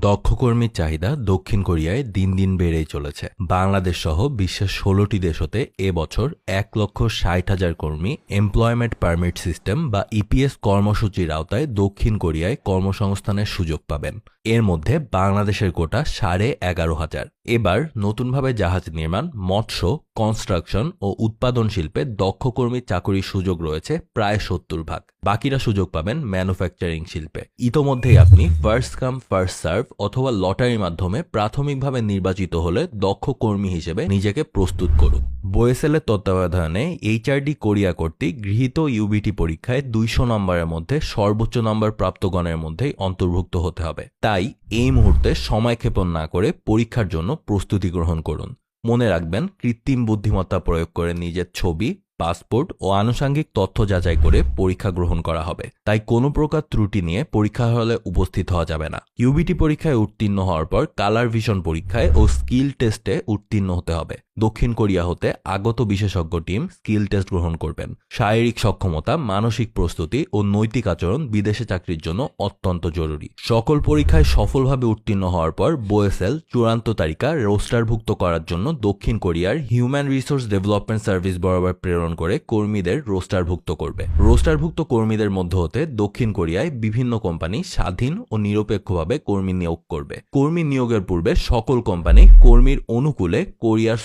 দক্ষ কর্মীর চাহিদা দক্ষিণ কোরিয়ায় দিন দিন বেড়েই চলেছে। বাংলাদেশ সহ বিশ্বের ষোলোটি দেশ হতে এবছর এক লক্ষ ষাট হাজার কর্মী এমপ্লয়মেন্ট পারমিট সিস্টেম বা ইপিএস কর্মসূচির আওতায় দক্ষিণ কোরিয়ায় কর্মসংস্থানের সুযোগ পাবেন। এর মধ্যে বাংলাদেশের কোটা সাড়ে এগারো হাজার। এবার নতুনভাবে জাহাজ নির্মাণ, মৎস্য কনস্ট্রাকশন ও উৎপাদন শিল্পে দক্ষ কর্মীর চাকরির সুযোগ রয়েছে প্রায় সত্তর ভাগ। বাকিরা সুযোগ পাবেন ম্যানুফ্যাকচারিং শিল্পে। ইতোমধ্যেই আপনি ফার্স্ট কাম ফার্স্ট সার্ভ অথবা লটারির মাধ্যমে প্রাথমিকভাবে নির্বাচিত হলে দক্ষ কর্মী হিসেবে নিজেকে প্রস্তুত করুন। বোয়েসেলের তত্ত্বাবধানে এইচআরডি কোরিয়া কর্তৃক গৃহীত ইউবিটি পরীক্ষায় দুইশো নম্বরের মধ্যে সর্বোচ্চ নম্বর প্রাপ্তগণের মধ্যেই অন্তর্ভুক্ত হতে হবে। তাই এই মুহূর্তে সময় ক্ষেপণ না করে পরীক্ষার জন্য প্রস্তুতি গ্রহণ করুন। মনে রাখবেন, কৃত্রিম বুদ্ধিমত্তা প্রয়োগ করে নিজের ছবি, পাসপোর্ট ও আনুষাঙ্গিক তথ্য যাচাই করে পরীক্ষা গ্রহণ করা হবে। তাই কোনো প্রকার ত্রুটি নিয়ে পরীক্ষা হলে উপস্থিত হওয়া যাবে না। ইউবিটি পরীক্ষায় উত্তীর্ণ হওয়ার পর কালার ভিশন পরীক্ষায় ও স্কিল টেস্টে উত্তীর্ণ হতে হবে। দক্ষিণ কোরিয়া হতে আগত বিশেষজ্ঞ টিম স্কিল টেস্ট গ্রহণ করবেন। শারীরিক সক্ষমতা, মানসিক প্রস্তুতি ও নৈতিক আচরণ বিদেশে চাকরির জন্য অত্যন্ত জরুরি। সকল পরীক্ষায় সফলভাবে উত্তীর্ণ হওয়ার পর বোয়েসেল চূড়ান্ত তালিকা রোস্টারভুক্ত করার জন্য দক্ষিণ কোরিয়ার হিউম্যান রিসোর্স ডেভেলপমেন্ট সার্ভিস বরাবর প্রেরণ করে কর্মীদের রোস্টারভুক্ত করবে। রোস্টারভুক্ত কর্মীদের মধ্যে হতে দক্ষিণ কোরিয়ায় বিভিন্ন কোম্পানি স্বাধীন ও নিরপেক্ষভাবে কর্মী নিয়োগ করবে। কর্মী নিয়োগের পূর্বে সকল কোম্পানি কর্মীর অনুকূলে কোরিয়ার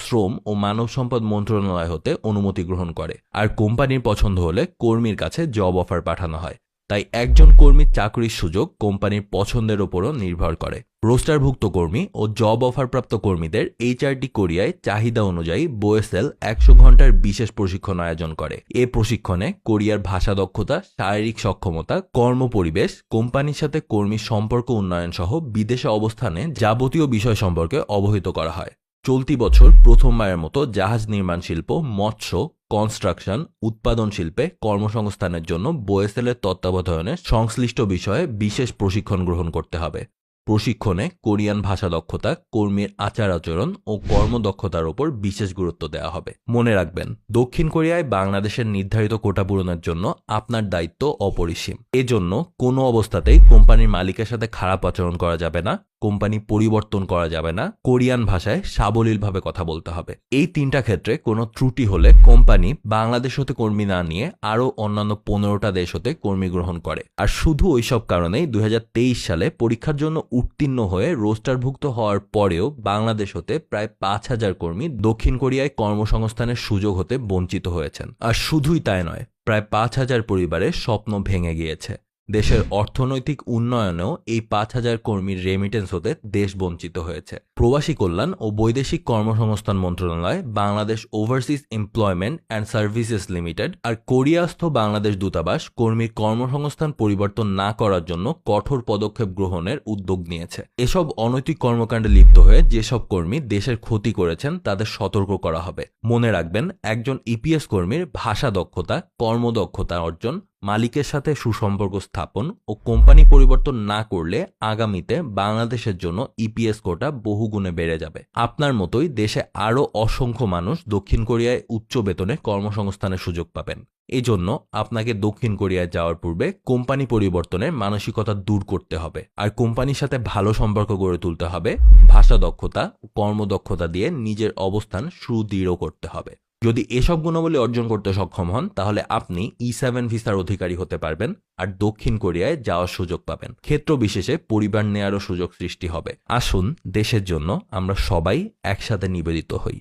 ও মানব সম্পদ মন্ত্রণালয় হতে অনুমতি গ্রহণ করে। আর কোম্পানির পছন্দ হলে কর্মীর কাছে জব অফার পাঠানো হয়। তাই একজন কর্মীর চাকরির সুযোগ কোম্পানির পছন্দের ওপরও নির্ভর করে। রোস্টারভুক্ত কর্মী ও জব অফারপ্রাপ্ত কর্মীদের এইচআরটি কোরিয়ায় চাহিদা অনুযায়ী বোয়েসেল একশো ঘণ্টার বিশেষ প্রশিক্ষণ আয়োজন করে। এ প্রশিক্ষণে কোরিয়ার ভাষা দক্ষতা, শারীরিক সক্ষমতা কর্মপরিবেশ কোম্পানির সাথে কর্মীর সম্পর্ক উন্নয়ন সহ বিদেশে অবস্থানে যাবতীয় বিষয় সম্পর্কে অবহিত করা হয়। চলতি বছর প্রথমবারের মতো জাহাজ নির্মাণ শিল্প, মৎস্য কনস্ট্রাকশন উৎপাদন শিল্পে কর্মসংস্থানের জন্য বোয়েসেলের তত্ত্বাবধানে সংশ্লিষ্ট বিষয়ে বিশেষ প্রশিক্ষণ গ্রহণ করতে হবে। প্রশিক্ষণে কোরিয়ান ভাষা দক্ষতা, কর্মীর আচার আচরণ ও কর্মদক্ষতার ওপর বিশেষ গুরুত্ব দেওয়া হবে। মনে রাখবেন, দক্ষিণ কোরিয়ায় বাংলাদেশের নির্ধারিত কোটা পূরণের জন্য আপনার দায়িত্ব অপরিসীম। এজন্য কোনো অবস্থাতেই কোম্পানির মালিকের সাথে খারাপ আচরণ করা যাবে না। কোম্পানি পরিবর্তন করা যাবে না, কোরিয়ান ভাষায় সাবলীলভাবে কথা বলতে হবে। এই তিনটা ক্ষেত্রে কোনো ত্রুটি হলে কোম্পানি বাংলাদেশ হতে কর্মী না নিয়ে আরও অন্যান্য পনেরোটা দেশ হতে কর্মী গ্রহণ করে। আর শুধু ওইসব কারণেই দুই হাজার তেইশ সালে পরীক্ষার জন্য উত্তীর্ণ হয়ে রোস্টারভুক্ত হওয়ার পরেও বাংলাদেশ হতে প্রায় পাঁচ হাজার কর্মী দক্ষিণ কোরিয়ায় কর্মসংস্থানের সুযোগ হতে বঞ্চিত হয়েছেন। আর শুধুই তাই নয়, প্রায় পাঁচ হাজার পরিবারের স্বপ্ন ভেঙে গিয়েছে। দেশের অর্থনৈতিক উন্নয়নেও এই পাঁচ হাজার কর্মীর রেমিটেন্স হতে দেশ বঞ্চিত হয়েছে। প্রবাসী কল্যাণ ও বৈদেশিক কর্মসংস্থান মন্ত্রণালয়, Bangladesh overseas employment and services limited আর কোরিয়াস্থ বাংলাদেশ দূতাবাস কর্মীর কর্মসংস্থান পরিবর্তন না করার জন্য কঠোর পদক্ষেপ গ্রহণের উদ্যোগ নিয়েছে। এসব অনৈতিক কর্মকাণ্ডে লিপ্ত হয়ে যেসব কর্মী দেশের ক্ষতি করেছেন, তাদের সতর্ক করা হবে। মনে রাখবেন, একজন ইপিএস কর্মীর ভাষা দক্ষতা, কর্মদক্ষতা অর্জন মালিকের সাথে সুসম্পর্ক স্থাপন ও কোম্পানি পরিবর্তন না করলে আগামীতে বাংলাদেশের জন্য ইপিএস কোটা বহুগুণে বেড়ে যাবে। আপনার মতোই দেশে আরও অসংখ্য মানুষ দক্ষিণ কোরিয়ায় উচ্চ বেতনে কর্মসংস্থানের সুযোগ পাবেন। এই জন্য আপনাকে দক্ষিণ কোরিয়ায় যাওয়ার পূর্বে কোম্পানি পরিবর্তনের মানসিকতা দূর করতে হবে আর কোম্পানির সাথে ভালো সম্পর্ক গড়ে তুলতে হবে। ভাষা দক্ষতা কর্মদক্ষতা দিয়ে নিজের অবস্থান সুদৃঢ় করতে হবে। যদি এসব গুণাবলী অর্জন করতে সক্ষম হন, তাহলে আপনি ই সেভেন ভিসার অধিকারী হতে পারবেন আর দক্ষিণ কোরিয়ায় যাওয়ার সুযোগ পাবেন। ক্ষেত্র বিশেষে পরিবার নেয়ারও সুযোগ সৃষ্টি হবে। আসুন, দেশের জন্য আমরা সবাই একসাথে নিবেদিত হই।